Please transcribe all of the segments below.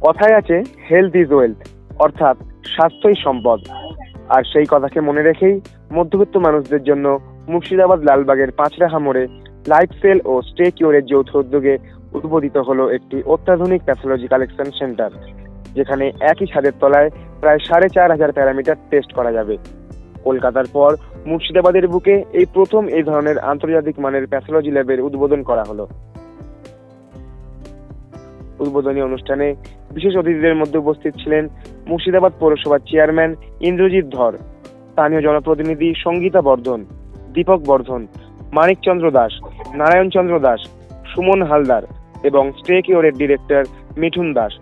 কথায় আছে health is wealth অর্থাৎ স্বাস্থ্যই সম্পদ। আর সেই কথাকে মনে রেখেই মধ্যবিত্ত মানুষদের জন্য মুর্শিদাবাদ লালবাগের পাঁচরাহা মোড়ে লাইফ সেল ও স্টে কিওরের যৌথ উদ্যোগে উদ্বোধিত হলো একটি অত্যাধুনিক প্যাথোলজি কালেকশন সেন্টার যেখানে একই ছাদের তলায় প্রায় সাড়ে চার হাজার প্যারামিটার টেস্ট করা যাবে। কলকাতার পর মুর্শিদাবাদের বুকে এই প্রথম এই ধরনের আন্তর্জাতিক মানের প্যাথোলজি ল্যাবের উদ্বোধন করা হলো। উদ্বোধনী অনুষ্ঠানে বিশেষ অতিথিদের মধ্যে উপস্থিত ছিলেন মুর্শিদাবাদ পৌরসভার চেয়ারম্যান ইন্দ্রজিৎ ধর, স্থানীয় জনপ্রতিনিধি সঙ্গীতা বর্ধন, দীপক বর্ধন, মানিকচন্দ্র দাস নারায়ণ চন্দ্র দাস, সুমন হালদার এবং স্টে কিওরের ডিরেক্টর মিঠুন দাস।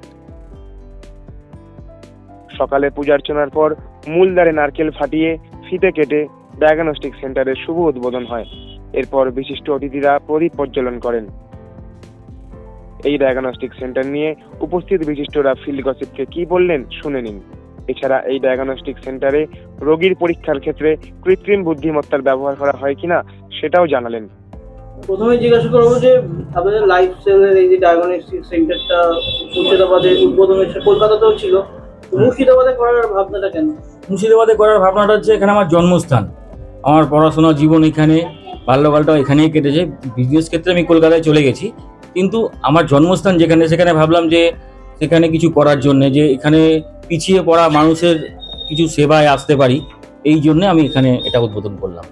সকালে পূজার্চনার পর মূলদ্বারে নারকেল ফাটিয়ে ফিতে কেটে ডায়াগনস্টিক সেন্টারের শুভ উদ্বোধন হয়। এরপর বিশিষ্ট অতিথিরা প্রদীপ প্রজ্বলন করেন। এই ডায়াগনস্টিক সেন্টার নিয়ে উপস্থিত বিশিষ্টরা ফিল্ড গসিপকে কি বললেন শুনে নিন। এছাড়া এই ডায়াগনস্টিক সেন্টারে রোগীর পরীক্ষার ক্ষেত্রে কৃত্রিম বুদ্ধিমত্তার ব্যবহার করা হয় কিনা সেটাও জানালেন। প্রথমে জিজ্ঞাসা করব যে আপনাদের লাইফ সেলের এই যে ডায়াগনস্টিক সেন্টারটা মুর্শিদাবাদে উদ্বোধন হয়েছে কলকাতাতেও ছিল। মুর্শিদাবাদে করার ভাবনাটা কেন? মুর্শিদাবাদে করার ভাবনাটা হচ্ছে এখানে আমার জন্মস্থান। আমার পড়াশোনা জীবন এখানে বাল্যকালটাও এখানেই কেটেছে। বিজনেস ক্ষেত্রে আমি কলকাতায় চলে গেছি। কিন্তু আমার জন্মস্থান যেখানে সেখানে ভাবলাম যে সেখানে কিছু করার জন্যে যে এখানে পিছিয়ে পড়া মানুষের কিছু সেবায় আসতে পারি এই জন্যে আমি এখানে এটা উদ্বোধন করলাম।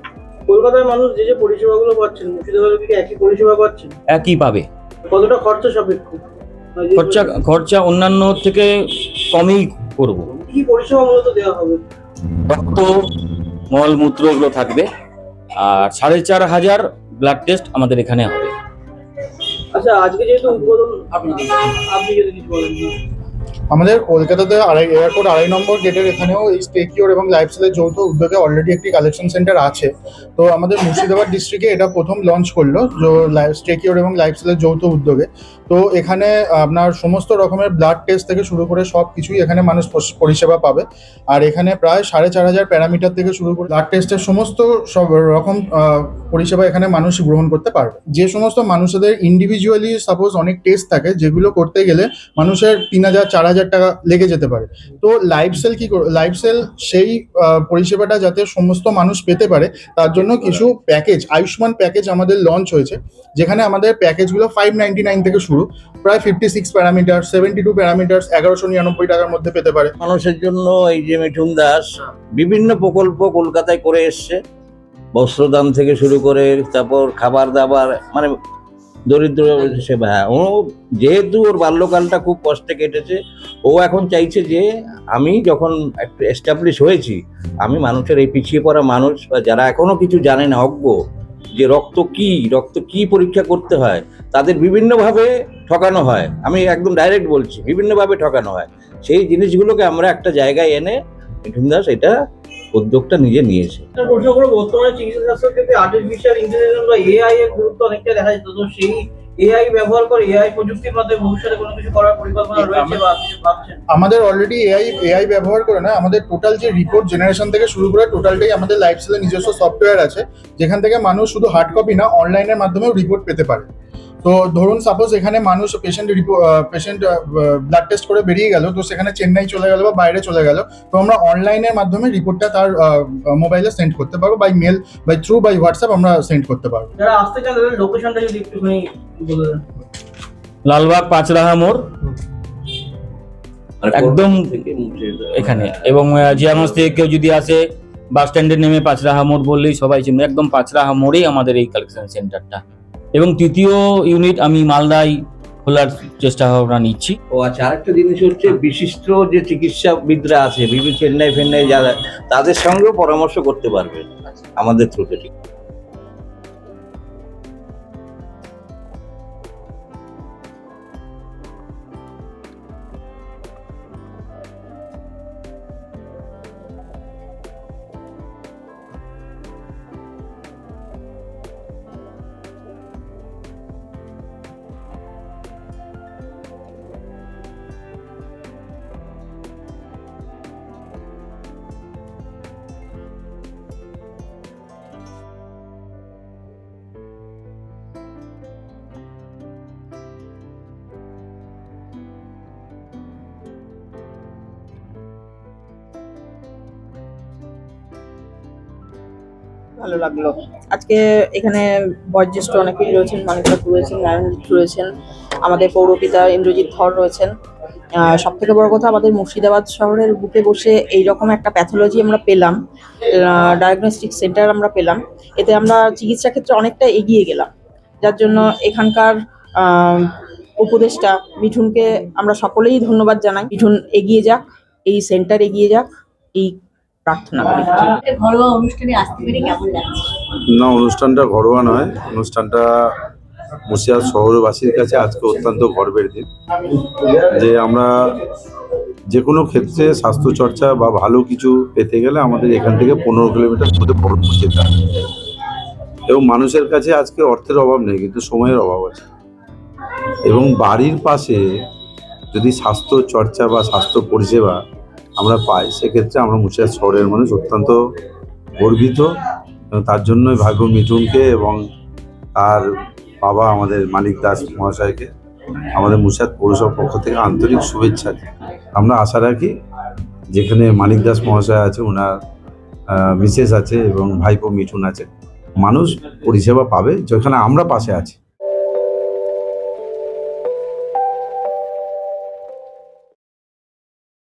কলকাতার মানুষ যে যে পরিষেবাগুলো পাচ্ছেন মুর্শিদাবাদে কি একই পরিষেবা পাচ্ছেন? একই পাবে। কতটা খরচা সাপেক্ষ? মানে খরচা খরচা অন্যান্য থেকে কমই করব। কি পরিষেবা মূলত দেওয়া হবে? রক্ত মলমূত্র এগুলো থাকবে আর সাড়ে চার হাজার ব্লাড টেস্ট আমাদের এখানে হবে। আচ্ছা আজকে যেহেতু উদ্বোধন আপনি আপনি যদি কিছু বলেন আমাদের কলকাতাতে আড়াই, এয়ারপোর্ট আড়াই নম্বর গেটের এখানেও এই স্টেকিওর এবং লাইফস্টাইলের যৌথ উদ্যোগে অলরেডি একটি কালেকশন সেন্টার আছে। তো আমাদের মুর্শিদাবাদ ডিস্ট্রিক্টে এটা প্রথম লঞ্চ করল স্টেকিওর এবং লাইফস্টাইলের যৌথ উদ্যোগে। তো এখানে আপনার সমস্ত রকমের ব্লাড টেস্ট থেকে শুরু করে সব কিছুই এখানে মানুষ পরিষেবা পাবে। আর এখানে প্রায় সাড়ে চার হাজার প্যারামিটার থেকে শুরু করে ব্লাড টেস্টের সমস্ত সব রকম পরিষেবা এখানে মানুষ গ্রহণ করতে পারবে। যে সমস্ত মানুষদের ইন্ডিভিজুয়ালি সাপোজ অনেক টেস্ট থাকে, যেগুলো করতে গেলে মানুষের তিন হাজার, চার হাজার টাকা লেগে যেতে পারে। তো লাইফ সেল কি লাইফ সেল সেই পরিষেবাটা যাতে সমস্ত মানুষ পেতে পারে, তার জন্য কিছু প্যাকেজ আয়ুষ্মান প্যাকেজ আমাদের লঞ্চ হয়েছে, যেখানে আমাদের প্যাকেজগুলো ফাইভ নাইনটি নাইন থেকে শুরু, প্রায় fifty six parameter seventy two parameters এগারোশো নিরানব্বই টাকার মধ্যে পেতে পারে। মানুষের জন্য এই যে মিঠুন দাস, বিভিন্ন প্রকল্প কলকাতায় করে এসছে, বস্ত্রদান থেকে শুরু করে, তারপর খাবার দাবার মানে দরিদ্র সেবা হ্যাঁ ও যেহেতু ওর বাল্যকালটা খুব কষ্টে কেটেছে, ও এখন চাইছে যে আমি যখন একটু এস্টাবলিশ হয়েছি, আমি মানুষের এই পিছিয়ে পড়া মানুষ বা যারা এখনও কিছু জানে না অজ্ঞ, যে রক্ত কি রক্ত কি পরীক্ষা করতে হয়, তাদের বিভিন্নভাবে ঠকানো হয়। আমি একদম ডাইরেক্ট বলছি, বিভিন্নভাবে ঠকানো হয়। সেই জিনিসগুলোকে আমরা একটা জায়গায় এনে মিঠুন দাস এটা উদ্যোগটা নিজে নিয়েছে। প্রশ্ন করব বর্তমানে চিকিৎসা শাস্ত্রের ক্ষেত্রে আর্টিফিশিয়াল ইন্টেলিজেন্স বা এআই এর গুরুত্ব অনেকটা দেখা যেত তো সেই এআই ব্যবহার করে এআই প্রযুক্তির মাধ্যমে ভবিষ্যতে কোনো কিছু করার পরিকল্পনা রয়েছে বা ভাবছেন? আমাদের অলরেডি এআই এআই ব্যবহার করে না আমাদের টোটাল যে রিপোর্ট জেনারেশন থেকে শুরু করে টোটালটাই আমাদের লাইফ সেলের নিজস্ব সফটওয়্যার আছে যেখান থেকে মানুষ শুধু হার্ড কপি না অনলাইনের মাধ্যমেও রিপোর্ট পেতে পারে। তো ধরুন সাপোজ এখানে মানুষ পেশেন্ট পেশেন্ট ব্লাড টেস্ট করে বেরিয়ে গেল তো সেখানে চেন্নাই চলে গেল বা বাইরে চলে গেল তো আমরা অনলাইনের মাধ্যমে রিপোর্টটা তার মোবাইলে সেন্ড করতে পারব by mail by through by WhatsApp আমরা সেন্ড করতে পারব। যারা আসতে চান লোকেশনটা যদি একটুখানি বলে লালবাগ পাঁচরাহা মোড় একদম এখানে। এবং জিয়াগঞ্জ থেকে কেউ যদি আসে বাস স্ট্যান্ডে নেমে পাঁচরাহা মোড় বললেই সবাই চিনবে একদম পাঁচরাহা মোড়েই আমাদের এই কালেকশন সেন্টারটা এবং তৃতীয় ইউনিট আমি মালদায় খোলার চেষ্টা ভাবনা নিচ্ছি। ও আচ্ছা আরেকটা জিনিস হচ্ছে বিশিষ্ট যে চিকিৎসাবিদরা আছে, বিভিন্ন চেন্নাই ফেন্নাই যারা, তাদের সঙ্গেও পরামর্শ করতে পারবে আমাদের থ্রুতে ভালো লাগল। আজকে এখানে বয়োজ্যেষ্ঠ অনেকেই রয়েছেন মানিক ঠাকুর রয়েছেন, নারায়ণজিৎ রয়েছেন, আমাদের পৌরপিতা ইন্দ্রজিৎ ধর রয়েছেন। সব থেকে বড় কথা আমাদের মুর্শিদাবাদ শহরের বুকে বসে এই রকম একটা প্যাথোলজি আমরা পেলাম ডায়াগনস্টিক সেন্টার আমরা পেলাম। এতে আমরা চিকিৎসা ক্ষেত্রে অনেকটা এগিয়ে গেলাম। যার জন্য এখানকার উপদেষ্টা মিঠুনকে আমরা সকলেই ধন্যবাদ জানাই। মিঠুন এগিয়ে যাক, এই সেন্টার এগিয়ে যাক, এই প্রার্থনা করি। ঘরোয়া অনুষ্ঠানে আসতে পেরে কেমন লাগছে? না অনুষ্ঠানটা ঘরোয়া নয়। অনুষ্ঠানটা মুর্শিদাবাদ শহরবাসীর কাছে আজকে অত্যন্ত গর্বের দিন। যে আমরা যে কোনো ক্ষেত্রে স্বাস্থ্য চর্চা বা ভালো কিছু পেতে গেলে আমাদের এখান থেকে পনেরো কিলোমিটার মধ্যে বহরমপুর যেতে হয়। এবং মানুষের কাছে আজকে অর্থের অভাব নেই কিন্তু সময়ের অভাব আছে। এবং বাড়ির পাশে যদি স্বাস্থ্য চর্চা বা স্বাস্থ্য পরিষেবা আমরা পাই, সেক্ষেত্রে আমরা মুর্শিদাবাদ শহরের মানুষ অত্যন্ত গর্বিত। এবং তার জন্যই ভাগ্য মিঠুনকে এবং তার বাবা আমাদের মানিক দাস মহাশয়কে আমাদের মুর্শিদাবাদ পৌরসভার পক্ষ থেকে আন্তরিক শুভেচ্ছা। আমরা আশা রাখি যেখানে মানিক দাস মহাশয় আছে ওনার মিসেস আছে এবং ভাইপো মিঠুন আছে, মানুষ পরিষেবা পাবে। যেখানে আমরা পাশে আছি।